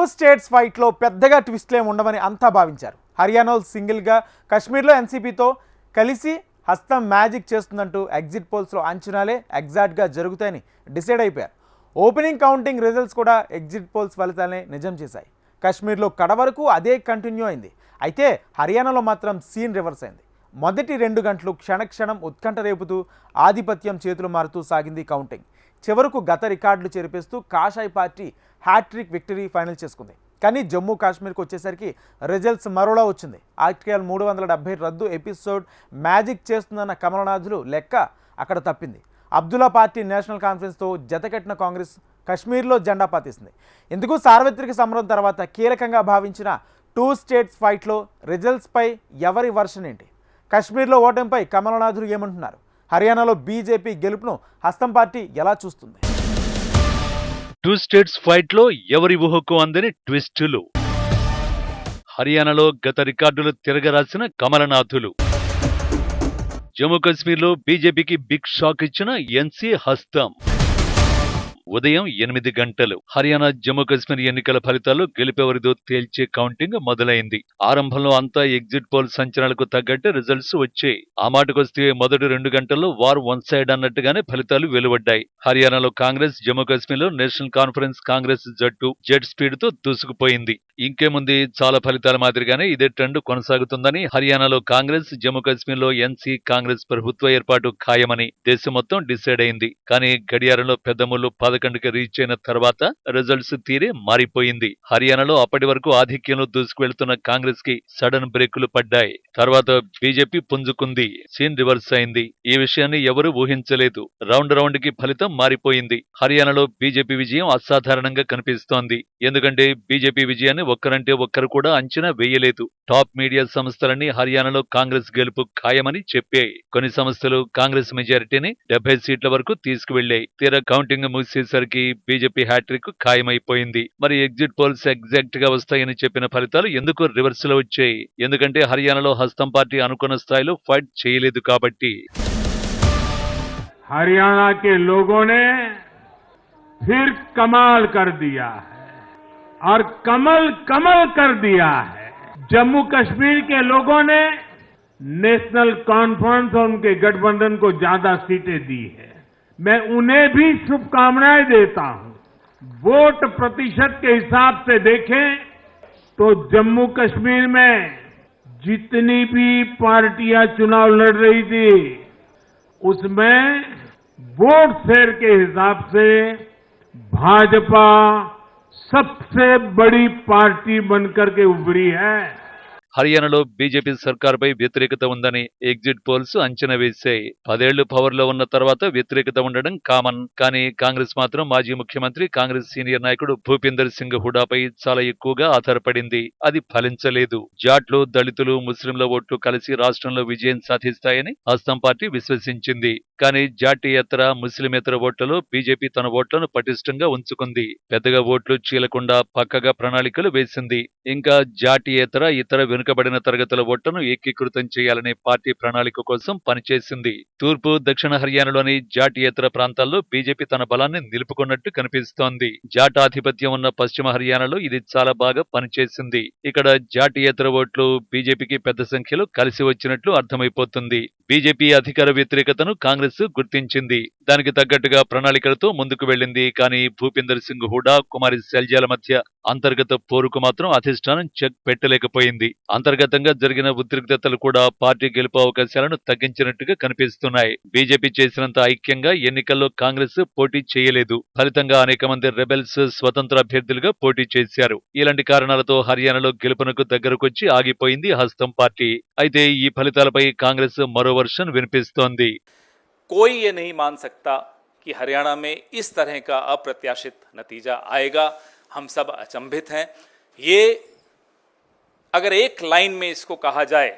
Two states ఫైట్లో పెద్దగా ట్విస్ట్లేం ఉండవని అంతా భావించారు. హర్యానాలో సింగిల్గా కశ్మీర్లో ఎన్సీపీతో కలిసి హస్తం మ్యాజిక్ చేస్తుందంటూ ఎగ్జిట్ పోల్స్లో అంచనాలే ఎగ్జాక్ట్గా జరుగుతాయని డిసైడ్ అయిపోయారు. ఓపెనింగ్ కౌంటింగ్ రిజల్ట్స్ కూడా ఎగ్జిట్ పోల్స్ ఫలితాలనే నిజం చేశాయి. కశ్మీర్లో కడ వరకు అదే కంటిన్యూ అయింది. అయితే హర్యానాలో మాత్రం సీన్ రివర్స్ అయింది. మొదటి రెండు గంటలు క్షణక్షణం ఉత్కంఠ రేపుతూ ఆధిపత్యం చేతులు మారుతూ సాగింది కౌంటింగ్. చివరకు గత రికార్డులు చెరిపేస్తూ కాషాయ్ party hat trick victory final చేసుకుంది. కానీ జమ్మూ కాశ్మీర్కి వచ్చేసరికి రిజల్ట్స్ మరోలా వచ్చింది. ఆర్టికల్ మూడు వందల డెబ్బై రద్దు ఎపిసోడ్ మ్యాజిక్ చేస్తుందన్న కమలనాథులు లెక్క అక్కడ తప్పింది. అబ్దుల్లా పార్టీ నేషనల్ కాన్ఫరెన్స్తో జతకట్టిన కాంగ్రెస్ కశ్మీర్లో జెండా పాతిస్తుంది ఇందుకు సార్వత్రిక సమరం తర్వాత కీలకంగా భావించిన టూ స్టేట్స్ ఫైట్లో రిజల్ట్స్పై ఎవరి వర్షన్ ఏంటి కశ్మీర్లో ఓటమిపై కమలనాథులు ఏమంటున్నారు? హర్యానాలో బీజేపీ గెలుపును హస్తం పార్టీ ఎలా చూస్తుంది? టూ స్టేట్స్ ఫైట్లో ఎవరి ఊహకు అందని ట్విస్టులు. హర్యానాలో గత రికార్డులు తిరగరాసిన కమలనాథులు. జమ్మూ కాశ్మీర్లో బీజేపీకి బిగ్ షాక్ ఇచ్చిన ఎన్సీ హస్తం. ఉదయం ఎనిమిది గంటలు. హర్యానా జమ్మూ కాశ్మీర్ ఎన్నికల ఫలితాల్లో గెలిపెవరిదో తేల్చే కౌంటింగ్ మొదలైంది. ఆరంభంలో అంతా ఎగ్జిట్ పోల్ సంచలనాలకు తగ్గట్టు రిజల్ట్స్ వచ్చాయి. ఆ మాటకొస్తే మొదటి రెండు గంటల్లో వార్ వన్ సైడ్ అన్నట్టుగానే ఫలితాలు వెలువడ్డాయి. హర్యానాలో కాంగ్రెస్ జమ్మూ కాశ్మీర్లో నేషనల్ కాన్ఫరెన్స్ కాంగ్రెస్ జట్టు జెట్ స్పీడ్తో దూసుకుపోయింది ఇంకేముంది చాలా ఫలితాల మాదిరిగానే ఇదే ట్రెండ్ కొనసాగుతుందని హర్యానాలో కాంగ్రెస్ జమ్మూ కాశ్మీర్లో ఎన్సీ కాంగ్రెస్ ప్రభుత్వ ఏర్పాటు ఖాయమని దేశం మొత్తం డిసైడ్ అయింది. కానీ గడియారంలో పెద్ద ముళ్ళు పదకొండుకి రీచ్ అయిన తర్వాత రిజల్ట్స్ తీరే మారిపోయింది. హర్యానాలో అప్పటి వరకు ఆధిక్యంలో దూసుకువెళ్తున్న కాంగ్రెస్కి సడన్ బ్రేకులు పడ్డాయి. తర్వాత బీజేపీ పుంజుకుంది. సీన్ రివర్స్ అయింది. ఈ విషయాన్ని ఎవరూ ఊహించలేదు. రౌండ్ రౌండ్కి ఫలితం మారిపోయింది. హర్యానాలో బీజేపీ విజయం అసాధారణంగా కనిపిస్తోంది. ఎందుకంటే బీజేపీ విజయాన్ని ఒక్కరంటే ఒక్కరు కూడా అంచనా వేయలేదు. టాప్ మీడియా సంస్థలన్నీ హర్యానాలో కాంగ్రెస్ గెలుపు ఖాయమని చెప్పాయి. కొన్ని సంస్థలు కాంగ్రెస్ మెజారిటీని డెబ్బై సీట్ల వరకు తీసుకువెళ్ళాయి తీరా కౌంటింగ్ ముగిసేసరికి బీజేపీ హ్యాట్రిక్ ఖాయమైపోయింది మరి ఎగ్జిట్ పోల్స్ ఎగ్జాక్ట్ గా వస్తాయని చెప్పిన ఫలితాలు ఎందుకు రివర్స్ లో వచ్చాయి ఎందుకంటే హర్యానాలో హస్తం పార్టీ అనుకున్న స్థాయిలో ఫైట్ చేయలేదు కాబట్టి हरियाणा के लोगों ने फिर कमाल कर दिया है और कमल कमल कर दिया है जम्मू कश्मीर के लोगों ने नेशनल कॉन्फ्रेंस और उनके गठबंधन को ज्यादा सीटें दी है मैं उन्हें भी शुभकामनाएँ देता हूँ। वोट प्रतिशत के हिसाब से देखें तो जम्मू कश्मीर में जितनी भी पार्टियाँ चुनाव लड़ रही थी, उसमें वोट शेयर के हिसाब से भाजपा सबसे बड़ी पार्टी बनकर के उभरी है। హర్యానాలో బీజేపీ సర్కార్పై వ్యతిరేకత ఉందని ఎగ్జిట్ పోల్స్ అంచనా వేశాయి. పదేళ్ళు పవర్లో ఉన్న తర్వాత వ్యతిరేకత ఉండడం కామన్. కానీ కాంగ్రెస్ మాత్రం మాజీ ముఖ్యమంత్రి కాంగ్రెస్ సీనియర్ నాయకుడు భూపీందర్ సింగ్ హుడాపై చాలా ఎక్కువగా ఆధారపడింది. అది ఫలించలేదు. జాట్లు దళితులు ముస్లింల ఓట్లు కలిసి రాష్ట్రంలో విజయం సాధిస్తాయని హస్తం పార్టీ విశ్వసించింది. కానీ జాతీయేతర ముస్లిమేతర ఓట్లలో బీజేపీ తన ఓట్లను పటిష్టంగా ఉంచుకుంది. పెద్దగా ఓట్లు చీలకుండా పక్కగా ప్రణాళికలు వేసింది. ఇంకా జాతీయేతర ఇతర వెనుకబడిన తరగతుల ఓట్లను ఏకీకృతం చేయాలనే పార్టీ ప్రణాళిక కోసం పనిచేసింది. తూర్పు దక్షిణ హర్యానాలోని జాతీయేతర ప్రాంతాల్లో బీజేపీ తన బలాన్ని నిలుపుకున్నట్టు కనిపిస్తోంది. జాటాధిపత్యం ఉన్న పశ్చిమ హర్యానాలో ఇది చాలా బాగా పనిచేసింది. ఇక్కడ జాతీయేతర ఓట్లు బీజేపీకి పెద్ద సంఖ్యలో కలిసి వచ్చినట్లు అర్థమైపోతుంది. బీజేపీ అధికార వ్యతిరేకతను కాంగ్రెస్ గుర్తించింది. దానికి తగ్గట్టుగా ప్రణాళికలతో ముందుకు వెళ్ళింది కానీ భూపేందర్ సింగ్ హుడా కుమారి శైలజాల మధ్య అంతర్గత పోరుకు మాత్రం అధిష్టానం చెక్ పెట్టలేకపోయింది. అంతర్గతంగా జరిగిన ఉద్రిక్తతలు కూడా పార్టీ గెలుపు అవకాశాలను తగ్గించినట్టుగా కనిపిస్తున్నాయి. బీజేపీ చేసినంత ఐక్యంగా ఎన్నికల్లో కాంగ్రెస్ పోటీ చేయలేదు. ఫలితంగా అనేక మంది రెబెల్స్ స్వతంత్ర అభ్యర్థులుగా పోటీ చేశారు. ఇలాంటి కారణాలతో హర్యానాలో గెలుపునకు దగ్గరకొచ్చి ఆగిపోయింది హస్తం పార్టీ. అయితే ఈ ఫలితాలపై కాంగ్రెస్ మరో వర్షన్ వినిపిస్తోంది. कोई ये नहीं मान सकता कि हरियाणा में इस तरह का अप्रत्याशित नतीजा आएगा। हम सब अचंभित हैं। ये अगर एक लाइन में इसको कहा जाए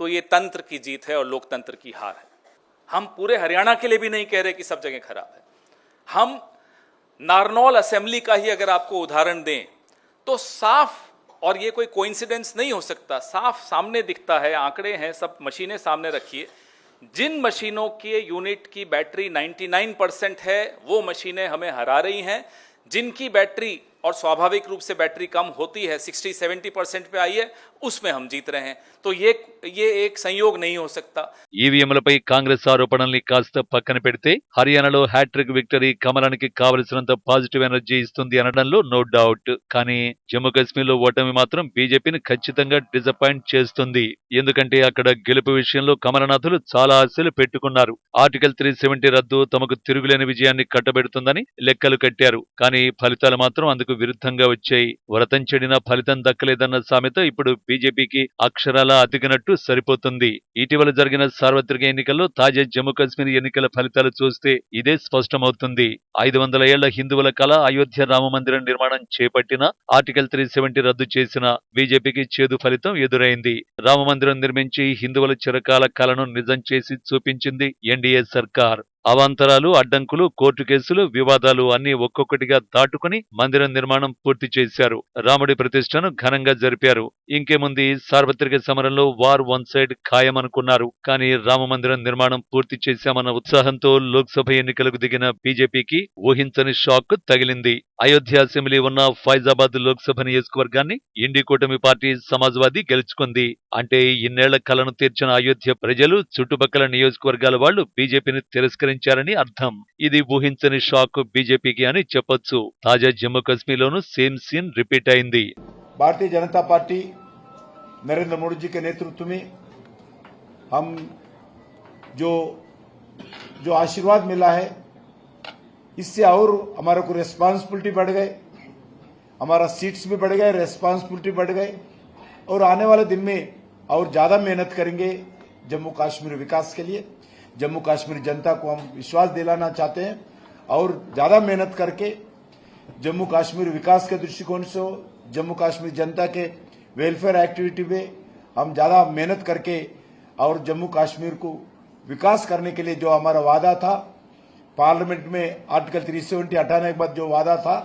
तो ये तंत्र की जीत है और लोकतंत्र की हार है। हम पूरे हरियाणा के लिए भी नहीं कह रहे कि सब जगह खराब है। हम नारनौल असेंबली का ही अगर आपको उदाहरण दें तो साफ़, और ये कोई कोइंसिडेंस नहीं हो सकता, साफ़ सामने दिखता है, आंकड़े हैं, सब मशीनें सामने रखिए। जिन मशीनों के यूनिट की बैटरी 99 परसेंट है, वो मशीनें हमें हरा रही हैं। जिनकी बैटरी और स्वाभाविक रूप से बैटरी कम होती है 60 70 परसेंट पे आई है उसमें हम जीत रहे हैं तो ये ये एक संयोग नहीं हो सकता ఈవీఎంలపై కాంగ్రెస్ ఆరోపణల్ని కాస్త పక్కన పెడితే హర్యానాలో హ్యాట్రిక్ విక్టరీ కమలానికి కావలసినంత పాజిటివ్ ఎనర్జీ ఇస్తుంది అనడంలో నో డౌట్ కానీ జమ్మూ కాశ్మీర్ లో ఓటమి మాత్రం బీజేపీని ఖచ్చితంగా డిసప్పాయింట్ చేస్తుంది ఎందుకంటే అక్కడ గెలుపు విషయంలో కమలనాథులు చాలా ఆశలు పెట్టుకున్నారు ఆర్టికల్ త్రీ సెవెంటీ రద్దు తమకు తిరుగులేని విజయాన్ని కట్టబెడుతుందని లెక్కలు కట్టారు కానీ ఫలితాలు మాత్రం అందుకు విరుద్ధంగా వచ్చాయి. వ్రతం చెడినా ఫలితం దక్కలేదన్న సామెత ఇప్పుడు బీజేపీకి అక్షరాలా అతికినట్టు సరిపోతుంది. ఇటీవల జరిగిన సార్వత్రిక ఎన్నికల్లో తాజా జమ్మూ కాశ్మీర్ ఎన్నికల ఫలితాలు చూస్తే ఇదే స్పష్టమవుతుంది. ఐదు వందల ఏళ్ళ హిందువుల కళ అయోధ్య రామ మందిరం నిర్మాణం చేపట్టిన ఆర్టికల్ త్రీ సెవెంటీ రద్దు చేసిన బీజేపీకి చేదు ఫలితం ఎదురైంది. రామ మందిరం నిర్మించి హిందువుల చిరకాల కళను నిజం చేసి చూపించింది ఎన్డీఏ సర్కార్. అవాంతరాలు అడ్డంకులు కోర్టు కేసులు వివాదాలు అన్ని ఒక్కొక్కటిగా దాటుకుని మందిరం నిర్మాణం పూర్తి చేశారు. రాముడి ప్రతిష్టను ఘనంగా జరిపారు. ఇంకేముంది? సార్వత్రిక సమరంలో వార్ వన్ సైడ్ ఖాయమనుకున్నారు. కానీ రామ మందిరం నిర్మాణం పూర్తి చేశామన్న ఉత్సాహంతో లోక్సభ ఎన్నికలకు దిగిన బీజేపీకి ఊహించని షాక్ తగిలింది. అయోధ్య అసెంబ్లీ ఉన్న ఫైజాబాద్ లోక్సభ నియోజకవర్గాన్ని ఇండి కూటమి పార్టీ సమాజ్వాదీ గెలుచుకుంది. అంటే ఇన్నేళ్ళ కలను తీర్చిన అయోధ్య ప్రజలు చుట్టుపక్కల నియోజకవర్గాల వాళ్ళు బీజేపీని తిరస్కరించారని అర్థం ఇది ఊహించని షాక్ బీజేపీకి అని చెప్పొచ్చు తాజా జమ్మూ కాశ్మీర్లోనూ సేమ్ సీన్ రిపీట్ అయింది भारतीय जनता पार्टी नरेंद्र मोदी जी के नेतृत्व में हम जो जो आशीर्वाद मिला है इससे और हमारे को रेस्पॉन्सिबिलिटी बढ़ गए हमारा सीट्स भी बढ़ गए रेस्पॉन्सिबिलिटी बढ़ गए और आने वाले दिन में और ज्यादा मेहनत करेंगे जम्मू कश्मीर विकास के लिए जम्मू कश्मीर जनता को हम विश्वास दिलाना चाहते हैं और ज़्यादा मेहनत करके जम्मू कश्मीर विकास के दृष्टिकोण से, जम्मू कश्मीर जनता के वेलफेयर एक्टिविटी में हम ज़्यादा मेहनत करके और जम्मू कश्मीर को विकास करने के लिए जो हमारा वादा था, पार्लियामेंट में आर्टिकल 370 हटाने के बाद जो वादा था,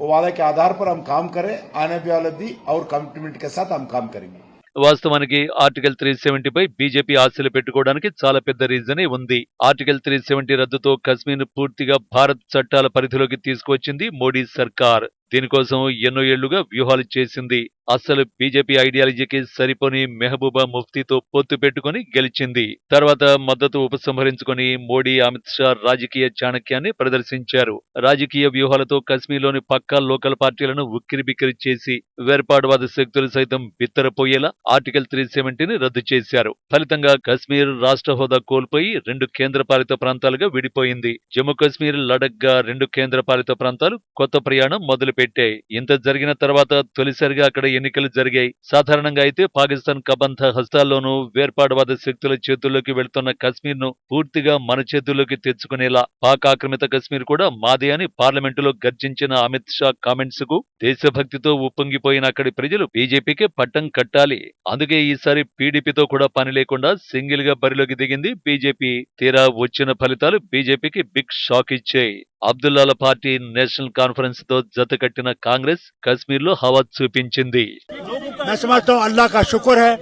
वो वादा के आधार पर हम काम करें, आने वाले भी और कमिटमेंट के साथ हम काम करेंगे। వాస్తవానికి ఆర్టికల్ త్రీ సెవెంటీపై బీజేపీ ఆశలు పెట్టుకోవడానికి చాలా పెద్ద రీజనే ఉంది. ఆర్టికల్ త్రీ సెవెంటీ రద్దుతో కశ్మీర్ పూర్తిగా భారత్ చట్టాల పరిధిలోకి తీసుకువచ్చింది మోడీ సర్కార్. దీనికోసం ఎన్నో ఏళ్ళుగా వ్యూహాలు చేసింది. అస్సలు బీజేపీ ఐడియాలజీకి సరిపోని మెహబూబా ముఫ్తీతో పొత్తు పెట్టుకుని గెలిచింది. తర్వాత మద్దతు ఉపసంహరించుకుని మోడీ అమిత్ షా రాజకీయ చాణక్యాన్ని ప్రదర్శించారు. రాజకీయ వ్యూహాలతో కశ్మీర్లోని పక్కా లోకల్ పార్టీలను ఉక్కిరిబిక్కిరి చేసి వేర్పాటువాద శక్తులు సైతం బిత్తరపోయేలా ఆర్టికల్ త్రీ సెవెంటీని రద్దు చేశారు. ఫలితంగా కశ్మీర్ రాష్ట్ర హోదా కోల్పోయి రెండు కేంద్రపాలిత ప్రాంతాలుగా విడిపోయింది. జమ్మూ కశ్మీర్ లడక్గా రెండు కేంద్రపాలిత ప్రాంతాలు కొత్త ప్రయాణం మొదలుపెట్టాయి. పెట్టాయి. ఇంత జరిగిన తర్వాత తొలిసారిగా అక్కడ ఎన్నికలు జరిగాయి. సాధారణంగా అయితే పాకిస్తాన్ కబంధ హస్తాల్లోనూ వేర్పాటువాద శక్తుల చేతుల్లోకి వెళ్తున్న కశ్మీర్ను పూర్తిగా మన చేతుల్లోకి తెచ్చుకునేలా పాక్ ఆక్రమిత కశ్మీర్ కూడా మాదే అని పార్లమెంటులో గర్జించిన అమిత్ షా కామెంట్స్కు దేశభక్తితో ఉప్పొంగిపోయిన అక్కడి ప్రజలు బీజేపీకే పట్టం కట్టాలి. అందుకే ఈసారి పీడీపీతో కూడా పని లేకుండా సింగిల్గా బరిలోకి దిగింది బీజేపీ. తీరా వచ్చిన ఫలితాలు బీజేపీకి బిగ్ షాక్ ఇచ్చాయి. అబ్దుల్లాల పార్టీ నేషనల్ కాన్ఫరెన్స్ తో జతకట్టిన కాంగ్రెస్ కశ్మీర్ లో హవా చూపించింది मैं समझता हूँ अल्लाह का शुक्र है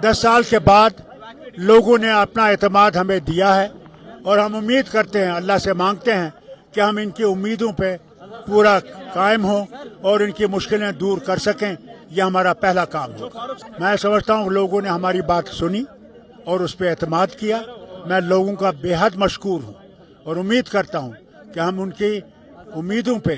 दस साल के बाद लोगों ने अपना एतमाद हमें दिया है और हम उम्मीद करते हैं अल्लाह से मांगते हैं कि हम इनकी उम्मीदों पे पूरा कायम हो और इनकी मुश्किलें दूर कर सकें यह हमारा पहला काम होगा मैं समझता हूँ लोगों ने हमारी बात सुनी और उस पर एतमाद किया मैं लोगों का बेहद मशकूर हूँ और उम्मीद करता हूँ कि हम उनकी उम्मीदों पे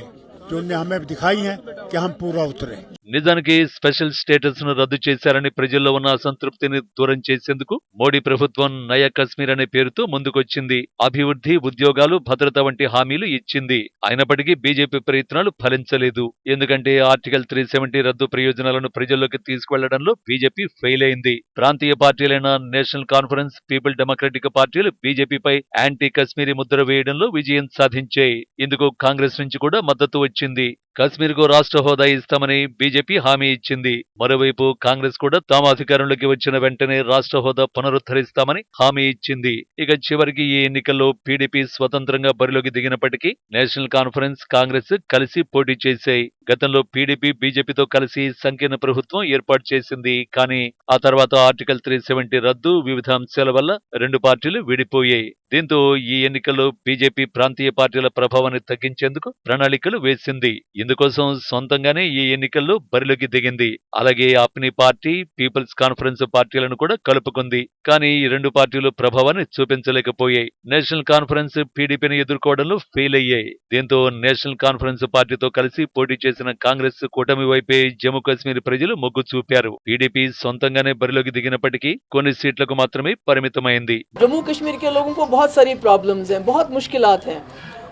जो उनने हमें दिखाई हैं कि हम पूरा उतरे నిజానికి స్పెషల్ స్టేటస్ ను రద్దు చేశారని ప్రజల్లో ఉన్న అసంతృప్తిని దూరం చేసేందుకు మోడీ ప్రభుత్వం నయా కశ్మీర్ అనే పేరుతో ముందుకొచ్చింది అభివృద్ధి ఉద్యోగాలు భద్రత వంటి హామీలు ఇచ్చింది అయినప్పటికీ బీజేపీ ప్రయత్నాలు ఫలించలేదు ఎందుకంటే ఆర్టికల్ త్రీ సెవెంటీ రద్దు ప్రయోజనాలను ప్రజల్లోకి తీసుకువెళ్లడంలో బీజేపీ ఫెయిల్ అయింది ప్రాంతీయ పార్టీలైన నేషనల్ కాన్ఫరెన్స్ పీపుల్ డెమోక్రటిక్ పార్టీలు బీజేపీపై యాంటీ కశ్మీరీ ముద్ర వేయడంలో విజయం సాధించాయి ఇందుకు కాంగ్రెస్ నుంచి కూడా మద్దతు వచ్చింది కశ్మీర్ కశ్మీర్కు రాష్ట్ర హోదా ఇస్తామని బీజేపీ హామీ ఇచ్చింది. మరోవైపు కాంగ్రెస్ కూడా తాము అధికారంలోకి వచ్చిన వెంటనే రాష్ట్ర హోదా పునరుద్ధరిస్తామని హామీ ఇచ్చింది. ఇక చివరికి ఈ ఎన్నికల్లో పీడీపీ స్వతంత్రంగా బరిలోకి దిగినప్పటికీ నేషనల్ కాన్ఫరెన్స్ కాంగ్రెస్ కలిసి పోటీ చేశాయి. గతంలో పీడీపీ బీజేపీతో కలిసి సంకీర్ణ ప్రభుత్వం ఏర్పాటు చేసింది. కానీ ఆ తర్వాత ఆర్టికల్ త్రీ సెవెంటీ రద్దు వివిధ అంశాల వల్ల రెండు పార్టీలు విడిపోయాయి. దీంతో ఈ ఎన్నికల్లో బీజేపీ ప్రాంతీయ పార్టీల ప్రభావాన్ని తగ్గించేందుకు ప్రణాళికలు వేసింది. ఇందుకోసం సొంతంగానే ఈ ఎన్నికల్లో బరిలోకి దిగింది అలాగే అప్ని పార్టీ పీపుల్స్ కాన్ఫరెన్స్ పార్టీలను కూడా కలుపుకుంది కానీ ఈ రెండు పార్టీలు ప్రభావాన్ని చూపించలేకపోయాయి నేషనల్ కాన్ఫరెన్స్ పీడీపీని ఎదుర్కోవడంలో ఫెయిల్ అయ్యాయి దీంతో నేషనల్ కాన్ఫరెన్స్ పార్టీతో కలిసి పోటీ చేసిన కాంగ్రెస్ కూటమి వైపే జమ్మూ కాశ్మీర్ ప్రజలు మొగ్గు చూపారు పీడీపీ సొంతంగానే బరిలోకి దిగినప్పటికీ కొన్ని సీట్లకు మాత్రమే పరిమితమైంది जम्मू कश्मीर के लोगों को बहुत सारी प्रॉब्लम्स हैं बहुत मुश्किलात हैं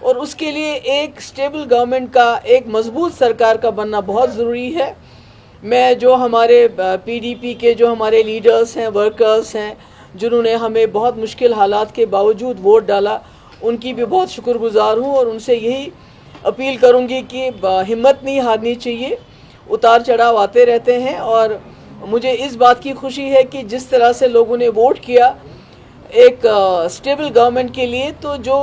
और उसके लिए एक स्टेबल गवर्नमेंट का, एक मज़बूत सरकार का बनना बहुत ज़रूरी है। मैं जो हमारे पीडीपी के जो हमारे लीडर्स हैं वर्कर्स हैं, जिन्होंने हमें बहुत मुश्किल हालात के बावजूद वोट डाला, उनकी भी बहुत शुक्रगुजार हूँ और उनसे यही अपील करूँगी कि हिम्मत नहीं हारनी चाहिए। उतार चढ़ाव आते रहते हैं और मुझे इस बात की खुशी है कि जिस तरह से लोगों ने वोट किया, एक स्टेबल गवर्नमेंट के लिए तो जो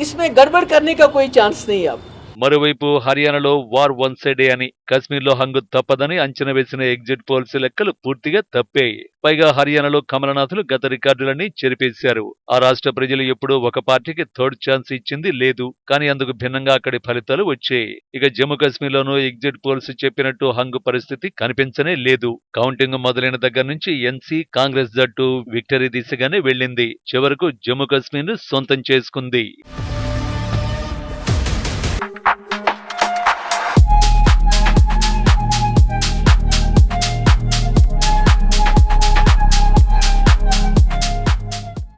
इसमें गड़बड़ करने का कोई चांस नहीं है अब। మరోవైపు హర్యానాలో వార్ వన్ సైడే అని కశ్మీర్లో హంగు తప్పదని అంచనా వేసిన ఎగ్జిట్ పోల్స్ లెక్కలు పూర్తిగా తప్పాయి. పైగా హర్యానాలో కమలనాథులు గత రికార్డులన్నీ చెరిపేశారు. ఆ రాష్ట్ర ప్రజలు ఎప్పుడూ ఒక పార్టీకి థర్డ్ ఛాన్స్ ఇచ్చింది లేదు కానీ అందుకు భిన్నంగా అక్కడి ఫలితాలు వచ్చాయి. ఇక జమ్మూ కాశ్మీర్లోనూ ఎగ్జిట్ పోల్స్ చెప్పినట్టు హంగు పరిస్థితి కనిపించనే లేదు. కౌంటింగ్ మొదలైన దగ్గర నుంచి ఎన్సీ కాంగ్రెస్ జట్టు విక్టరీ దిశగానే వెళ్ళింది. చివరకు జమ్మూ కాశ్మీర్ సొంతం చేసుకుంది.